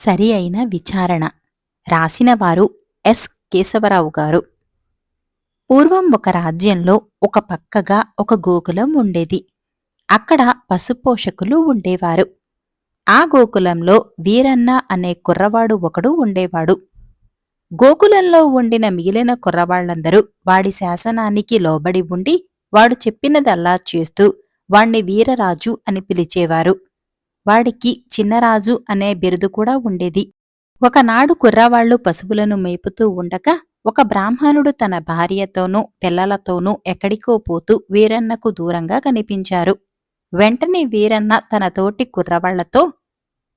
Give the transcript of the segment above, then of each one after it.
సరి అయిన విచారణ. రాసినవారు ఎస్. కేశవరావు గారు. పూర్వం ఒక రాజ్యంలో ఒక పక్కగా ఒక గోకులం ఉండేది. అక్కడ పశుపోషకులు ఉండేవారు. ఆ గోకులంలో వీరన్న అనే కుర్రవాడు ఒకడు ఉండేవాడు. గోకులంలో ఉండిన మిగిలిన కుర్రవాళ్ళందరూ వాడి శాసనానికి లోబడి ఉండి వాడు చెప్పినదల్లా చేస్తూ వాణ్ణి వీరరాజు అని పిలిచేవారు. వాడికి చిన్నరాజు అనే బిరుదు కూడా ఉండేది. ఒకనాడు కుర్రవాళ్ళు పశువులను మేపుతూ ఉండగా ఒక బ్రాహ్మణుడు తన భార్యతోనూ పిల్లలతోనూ ఎక్కడికో పోతూ వీరన్నకు దూరంగా కనిపించారు. వెంటనే వీరన్న తన తోటి కుర్రవాళ్ళతో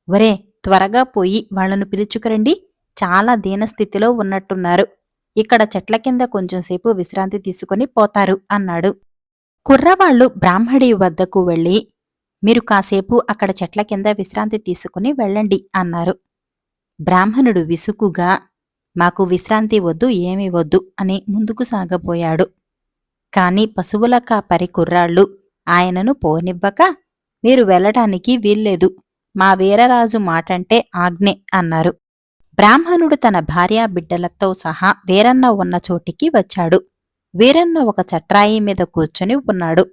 ఒరే త్వరగా పోయి వాళ్ళను పిలుచుకురండి. చాలా దీనస్థితిలో ఉన్నట్టున్నారు. ఇక్కడ చెట్ల కింద కొంచెంసేపు విశ్రాంతి తీసుకుని పోతారు అన్నాడు. కుర్రవాళ్ళు బ్రాహ్మడి వద్దకు వెళ్ళి మీరు కాసేపు అక్కడ చెట్ల కింద విశ్రాంతి తీసుకుని వెళ్ళండి అన్నారు. బ్రాహ్మణుడు విసుకుగా మాకు విశ్రాంతి వద్దు ఏమీ వద్దు అని ముందుకు సాగబోయాడు. కాని పశువుల కాపరి కుర్రాళ్ళు ఆయనను పోనివ్వక మీరు వెళ్ళటానికి వీల్లేదు మా వీరరాజు మాటంటే ఆజ్ఞే అన్నారు. బ్రాహ్మణుడు తన భార్యా బిడ్డలతో సహా వీరన్న ఉన్న చోటికి వచ్చాడు. వీరన్న ఒక చట్రాయి మీద కూర్చొని ఉన్నాడు.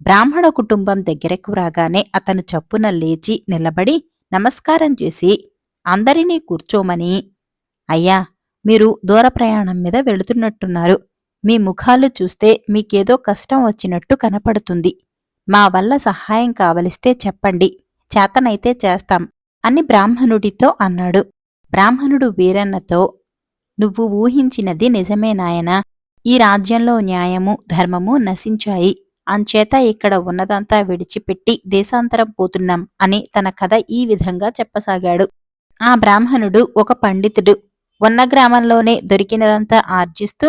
బ్రాహ్మణ కుటుంబం దగ్గరకు రాగానే అతను చప్పున లేచి నిలబడి నమస్కారం చేసి అందరినీ కూర్చోమని. అయ్యా మీరు దూర ప్రయాణం మీద వెళుతున్నట్టున్నారు. మీ ముఖాలు చూస్తే మీకేదో కష్టం వచ్చినట్టు కనపడుతుంది. మా వల్ల సహాయం కావలిస్తే చెప్పండి. చేతనైతే చేస్తాం అని బ్రాహ్మణుడితో అన్నాడు. బ్రాహ్మణుడు వీరన్నతో నువ్వు ఊహించినది నిజమే నాయనా. ఈ రాజ్యంలో న్యాయము ధర్మము నశించాయి. అంచేత ఇక్కడ ఉన్నదంతా విడిచిపెట్టి దేశాంతరం పోతున్నాం అని తన కథ ఈ విధంగా చెప్పసాగాడు. ఆ బ్రాహ్మణుడు ఒక పండితుడు. ఉన్న గ్రామంలోనే దొరికినదంతా ఆర్జిస్తూ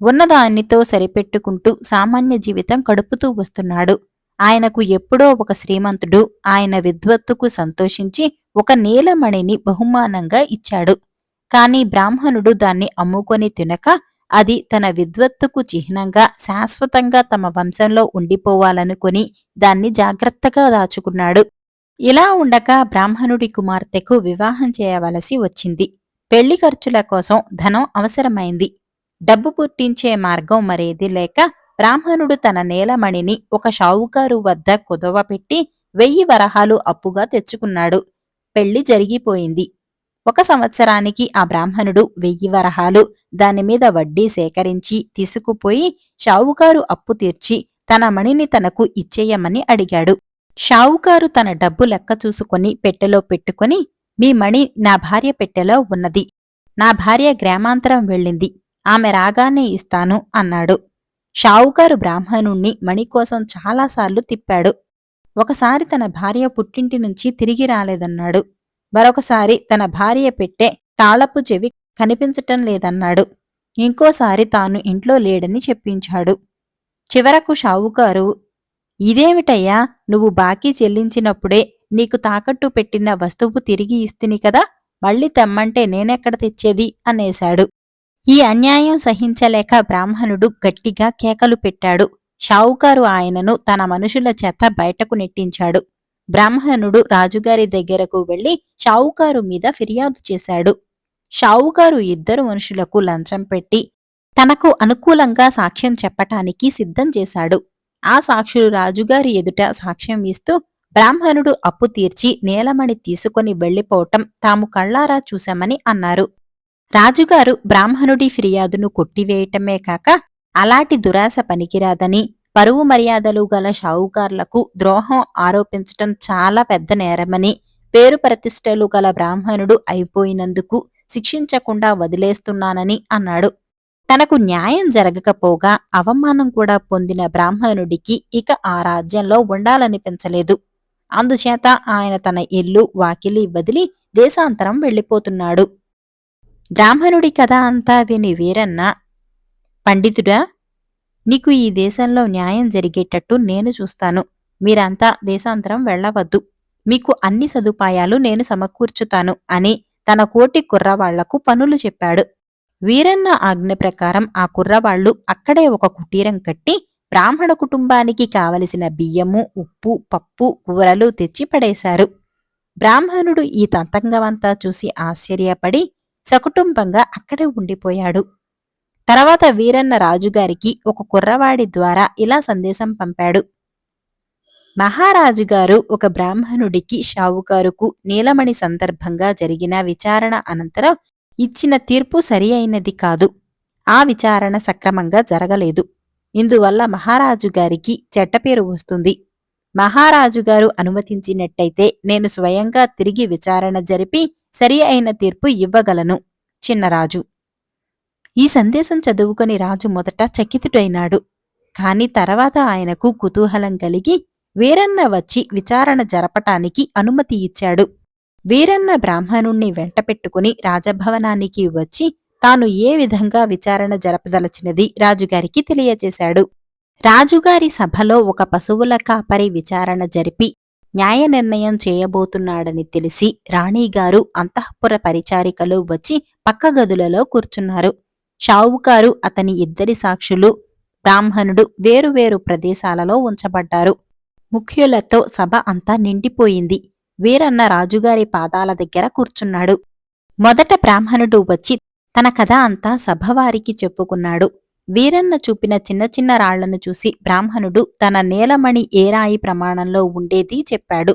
ఉన్నదానితో సరిపెట్టుకుంటూ సామాన్య జీవితం గడుపుతూ వస్తున్నాడు. ఆయనకు ఎప్పుడో ఒక శ్రీమంతుడు ఆయన విద్వత్తుకు సంతోషించి ఒక నీలమణిని బహుమానంగా ఇచ్చాడు. కాని బ్రాహ్మణుడు దాన్ని అమ్ముకొని తినక అది తన విద్వత్తుకు చిహ్నంగా శాశ్వతంగా తమ వంశంలో ఉండిపోవాలనుకుని దాన్ని జాగ్రత్తగా దాచుకున్నాడు. ఇలా ఉండగా బ్రాహ్మణుడి కుమార్తెకు వివాహం చేయవలసి వచ్చింది. పెళ్ళి ఖర్చుల కోసం ధనం అవసరమైంది. డబ్బు పుట్టించే మార్గం మరేది లేక బ్రాహ్మణుడు తన నేలమణిని ఒక షావుకారు వద్ద కుదవపెట్టి వెయ్యి వరహాలు అప్పుగా తెచ్చుకున్నాడు. పెళ్ళి జరిగిపోయింది. ఒక సంవత్సరానికి ఆ బ్రాహ్మణుడు వెయ్యి వరహాలు దానిమీద వడ్డీ సేకరించి తీసుకుపోయి షావుకారు అప్పు తీర్చి తన మణిని తనకు ఇచ్చేయమని అడిగాడు. షావుకారు తన డబ్బు లెక్క చూసుకొని పెట్టెలో పెట్టుకుని మీ మణి నా భార్య పెట్టెలో ఉన్నది. నా భార్య గ్రామాంతరం వెళ్ళింది. ఆమె రాగానే ఇస్తాను అన్నాడు. షావుకారు బ్రాహ్మణుణ్ణి మణి కోసం చాలాసార్లు తిప్పాడు. ఒకసారి తన భార్య పుట్టింటి నుంచి తిరిగి రాలేదన్నాడు. మరొకసారి తన భార్య పెట్టే తాళపు చెవి కనిపించటం లేదన్నాడు. ఇంకోసారి తాను ఇంట్లో లేడని చెప్పించాడు. చివరకు షావుకారు ఇదేమిటయ్యా నువ్వు బాకీ చెల్లించినప్పుడే నీకు తాకట్టు పెట్టిన వస్తువు తిరిగి ఇస్తిని కదా మళ్ళీ తెమ్మంటే నేనెక్కడ తెచ్చేది? అనేశాడు. ఈ అన్యాయం సహించలేక బ్రాహ్మణుడు గట్టిగా కేకలు పెట్టాడు. షావుకారు ఆయనను తన మనుషుల చేత బయటకు నెట్టించాడు. బ్రాహ్మణుడు రాజుగారి దగ్గరకు వెళ్ళి షావుకారు మీద ఫిర్యాదు చేశాడు. షావుకారు ఇద్దరు మనుషులకు లంచం పెట్టి తనకు అనుకూలంగా సాక్ష్యం చెప్పటానికి సిద్ధం చేశాడు. ఆ సాక్షులు రాజుగారి ఎదుట సాక్ష్యం ఇస్తూ బ్రాహ్మణుడు అప్పు తీర్చి నేలమణి తీసుకుని వెళ్ళిపోవటం తాము కళ్ళారా చూశామని అన్నారు. రాజుగారు బ్రాహ్మణుడి ఫిర్యాదును కొట్టివేయటమే కాక అలాంటి దురాశ పనికిరాదని పరువు మర్యాదలు గల షావుకారులకు ద్రోహం ఆరోపించటం చాలా పెద్ద నేరమని పేరు ప్రతిష్టలు గల బ్రాహ్మణుడు అయిపోయినందుకు శిక్షించకుండా వదిలేస్తున్నానని అన్నాడు. తనకు న్యాయం జరగకపోగా అవమానం కూడా పొందిన బ్రాహ్మణుడికి ఇక ఆ రాజ్యంలో ఉండాలనిపించలేదు. అందుచేత ఆయన తన ఇల్లు వాకిలి వదిలి దేశాంతరం వెళ్ళిపోతున్నాడు. బ్రాహ్మణుడి కథ అంతా విని వీరన్న పండితుడా నీకు ఈ దేశంలో న్యాయం జరిగేటట్టు నేను చూస్తాను. మీరంతా దేశాంతరం వెళ్ళవద్దు. మీకు అన్ని సదుపాయాలు నేను సమకూర్చుతాను అని తన కోటి కుర్రవాళ్ళకు పనులు చెప్పాడు. వీరన్న ఆజ్ఞ ప్రకారం ఆ కుర్రవాళ్ళు అక్కడే ఒక కుటీరం కట్టి బ్రాహ్మణ కుటుంబానికి కావలసిన బియ్యము ఉప్పు పప్పు కూరలు తెచ్చి పడేశారు. బ్రాహ్మణుడు ఈ తంతంగమంతా చూసి ఆశ్చర్యపడి సకుటుంబంగా అక్కడే ఉండిపోయాడు. తర్వాత వీరన్న రాజుగారికి ఒక కుర్రవాడి ద్వారా ఇలా సందేశం పంపాడు. మహారాజుగారు ఒక బ్రాహ్మణుడికి షావుకారుకు నీలమణి సందర్భంగా జరిగిన విచారణ అనంతరం ఇచ్చిన తీర్పు సరి అయినది కాదు. ఆ విచారణ సక్రమంగా జరగలేదు. ఇందువల్ల మహారాజుగారికి చెడ్డపేరు వస్తుంది. మహారాజుగారు అనుమతించినట్టయితే నేను స్వయంగా తిరిగి విచారణ జరిపి సరి అయిన తీర్పు ఇవ్వగలను చిన్నరాజు ఈ సందేశం చదువుకొని రాజు మొదట చకితుడైనాడు. కాని తర్వాత ఆయనకు కుతూహలం కలిగి వీరన్న వచ్చి విచారణ జరపటానికి అనుమతి ఇచ్చాడు. వీరన్న బ్రాహ్మణుణ్ణి వెంటపెట్టుకుని రాజభవనానికి వచ్చి తాను ఏ విధంగా విచారణ జరపదలచినది రాజుగారికి తెలియజేశాడు. రాజుగారి సభలో ఒక పశువుల కాపరి విచారణ జరిపి న్యాయ నిర్ణయం చేయబోతున్నాడని తెలిసి రాణిగారు అంతఃపుర పరిచారికలు వచ్చి పక్క గదులలో కూర్చున్నారు. షావుకారు అతని ఇద్దరి సాక్షులు బ్రాహ్మణుడు వేరువేరు ప్రదేశాలలో ఉంచబడ్డారు. ముఖ్యులతో సభ అంతా నిండిపోయింది. వీరన్న రాజుగారి పాదాల దగ్గర కూర్చున్నాడు. మొదట బ్రాహ్మణుడు వచ్చి తన కథ అంతా సభవారికి చెప్పుకున్నాడు. వీరన్న చూపిన చిన్న చిన్న రాళ్ళను చూసి బ్రాహ్మణుడు తన నేలమణి ఏరాయి ప్రమాణంలో ఉండేది చెప్పాడు.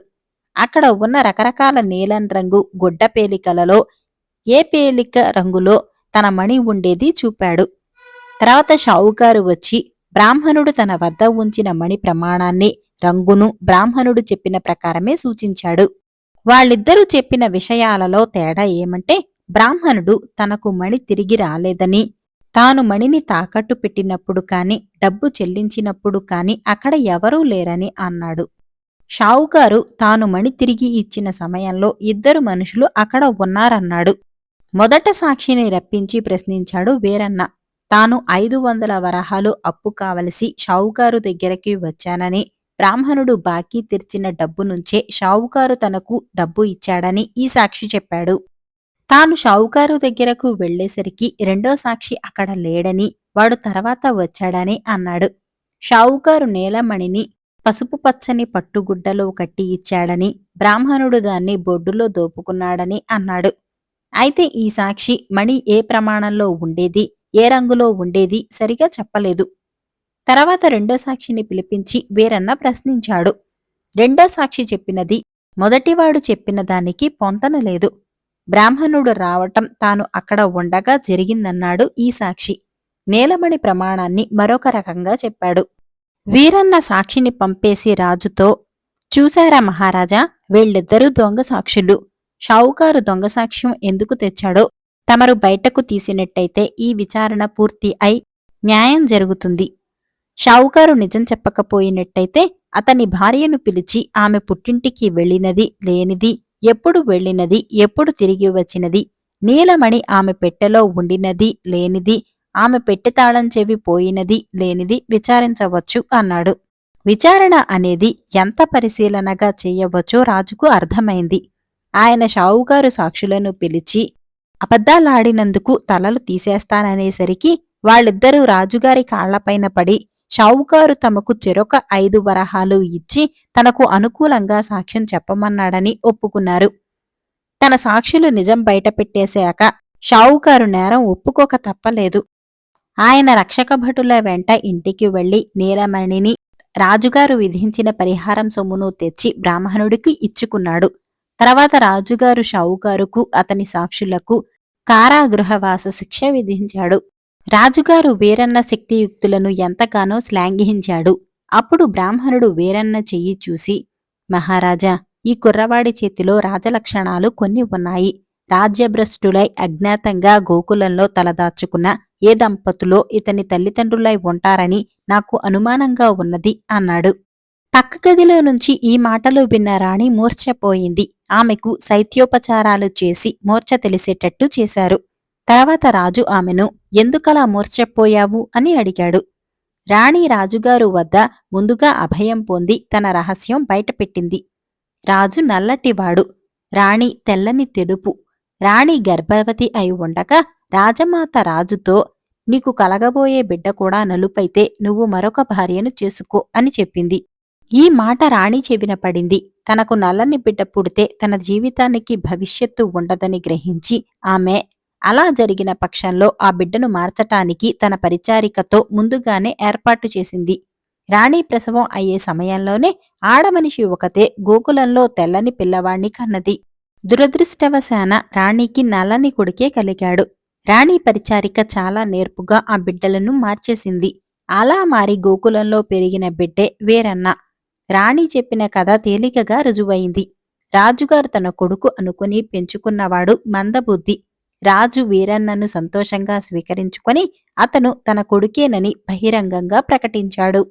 అక్కడ ఉన్న రకరకాల నీలం రంగు గుడ్డ పేలికలలో ఏ పేలిక రంగులో తన మణి ఉండేది చూపాడు. తర్వాత షావుకారు వచ్చి బ్రాహ్మణుడు తన వద్ద ఉంచిన మణి ప్రమాణాన్ని రంగును బ్రాహ్మణుడు చెప్పిన ప్రకారమే సూచించాడు. వాళ్ళిద్దరూ చెప్పిన విషయాలలో తేడా ఏమంటే బ్రాహ్మణుడు తనకు మణి తిరిగి రాలేదని తాను మణిని తాకట్టు పెట్టినప్పుడు కాని డబ్బు చెల్లించినప్పుడు కాని అక్కడ ఎవరూ లేరని అన్నాడు. షావుకారు తాను మణి తిరిగి ఇచ్చిన సమయంలో ఇద్దరు మనుషులు అక్కడ ఉన్నారన్నాడు. మొదట సాక్షిని రప్పించి ప్రశ్నించాడు వీరన్న. తాను ఐదు వందల వరహాలు అప్పు కావలసి షావుకారు దగ్గరకి వచ్చానని బ్రాహ్మణుడు బాకీ తెరిచిన డబ్బు నుంచే షావుకారు తనకు డబ్బు ఇచ్చాడని ఈ సాక్షి చెప్పాడు. తాను షావుకారు దగ్గరకు వెళ్ళేసరికి రెండో సాక్షి అక్కడ లేడని వాడు తర్వాత వచ్చాడని అన్నాడు. షావుకారు నేలమణిని పసుపు పచ్చని పట్టుగుడ్డలో కట్టి ఇచ్చాడని బ్రాహ్మణుడు దాన్ని బొడ్డులో దోపుకున్నాడని అన్నాడు. అయితే ఈ సాక్షి మణి ఏ ప్రమాణంలో ఉండేది ఏ రంగులో ఉండేది సరిగా చెప్పలేదు. తర్వాత రెండో సాక్షిని పిలిపించి వీరన్న ప్రశ్నించాడు. రెండో సాక్షి చెప్పినది మొదటివాడు చెప్పిన దానికి పొంతన లేదు. బ్రాహ్మణుడు రావటం తాను అక్కడ ఉండగా జరిగిందన్నాడు ఈ సాక్షి. నేలమణి ప్రమాణాన్ని మరొక రకంగా చెప్పాడు. వీరన్న సాక్షిని పంపేసి రాజుతో చూశారా మహారాజా వీళ్ళిద్దరూ దొంగ సాక్షులు. షావుకారు దొంగ సాక్ష్యం ఎందుకు తెచ్చాడో తమరు బయటకు తీసినట్టయితే ఈ విచారణ పూర్తి అయి న్యాయం జరుగుతుంది. షావుకారు నిజం చెప్పకపోయినట్టయితే అతని భార్యను పిలిచి ఆమె పుట్టింటికి వెళ్ళినది లేనిది ఎప్పుడు వెళ్ళినది ఎప్పుడు తిరిగి వచ్చినది నీలమణి ఆమె పెట్టెలో ఉండినది లేనిది ఆమె పెట్టెతాళం చెవి పోయినది లేనిది విచారించవచ్చు అన్నాడు. విచారణ అనేది ఎంత పరిశీలనగా చేయవచ్చో రాజుకు అర్థమైంది. ఆయన షావుకారు సాక్షులను పిలిచి అబద్ధాలాడినందుకు తలలు తీసేస్తాననేసరికి వాళ్ళిద్దరూ రాజుగారి కాళ్ళపైన పడి షావుకారు తమకు చెరొక ఐదు వరహాలు ఇచ్చి తనకు అనుకూలంగా సాక్ష్యం చెప్పమన్నాడని ఒప్పుకున్నారు. తన సాక్షులు నిజం బయటపెట్టేశాక షావుకారు నేరం ఒప్పుకోక తప్పలేదు. ఆయన రక్షక భటుల వెంట ఇంటికి వెళ్ళి నీలమణిని రాజుగారు విధించిన పరిహారం సొమ్మును తెచ్చి బ్రాహ్మణుడికి ఇచ్చుకున్నాడు. తర్వాత రాజుగారు షావుకారుకు అతని సాక్షులకు కారాగృహవాస శిక్ష విధించాడు. రాజుగారు వీరన్న శక్తియుక్తులను ఎంతగానో శ్లాఘించాడు. అప్పుడు బ్రాహ్మణుడు వీరన్న చెయ్యి చూసి మహారాజా ఈ కుర్రవాడి చేతిలో రాజలక్షణాలు కొన్ని ఉన్నాయి. రాజ్యభ్రష్టులై అజ్ఞాతంగా గోకులంలో తలదాచుకున్న ఏ దంపతులో ఇతని తల్లిదండ్రులై ఉంటారని నాకు అనుమానంగా ఉన్నది అన్నాడు. పక్క గదిలో నుంచి ఈ మాటలు విన్న రాణి మూర్ఛపోయింది. ఆమెకు శైత్యోపచారాలు చేసి మూర్ఛ తెలిసేటట్టు చేశారు. తర్వాత రాజు ఆమెను ఎందుకలా మూర్ఛపోయావు? అని అడిగాడు. రాణి రాజుగారు వద్ద ముందుగా అభయం పొంది తన రహస్యం బయటపెట్టింది. రాజు నల్లటివాడు రాణి తెల్లని తెలుపు. రాణి గర్భవతి అయి ఉండగా రాజమాత రాజుతో నీకు కలగబోయే బిడ్డ కూడా నలుపైతే నువ్వు మరొక భార్యను చేసుకో అని చెప్పింది. ఈ మాట రాణి చెవిన పడింది. తనకు నల్లని బిడ్డ పుడితే తన జీవితానికి భవిష్యత్తు ఉండదని గ్రహించి ఆమె అలా జరిగిన పక్షంలో ఆ బిడ్డను మార్చటానికి తన పరిచారికతో ముందుగానే ఏర్పాటు చేసింది. రాణి ప్రసవం అయ్యే సమయంలోనే ఆడమనిషి ఒకతే గోకులంలో తెల్లని పిల్లవాణ్ణి కన్నది. దురదృష్టవశాన రాణికి నల్లని కొడుకే కలిగాడు. రాణి పరిచారిక చాలా నేర్పుగా ఆ బిడ్డలను మార్చేసింది. అలా మారి గోకులంలో పెరిగిన బిడ్డే వేరన్నా. రాణి చెప్పిన కథ తేలికగా రుజువైంది. రాజుగారు తన కొడుకు అనుకుని పెంచుకున్నవాడు మందబుద్ధి. రాజు వీరన్నను సంతోషంగా స్వీకరించుకొని అతను తన కొడుకేనని బహిరంగంగా ప్రకటించాడు.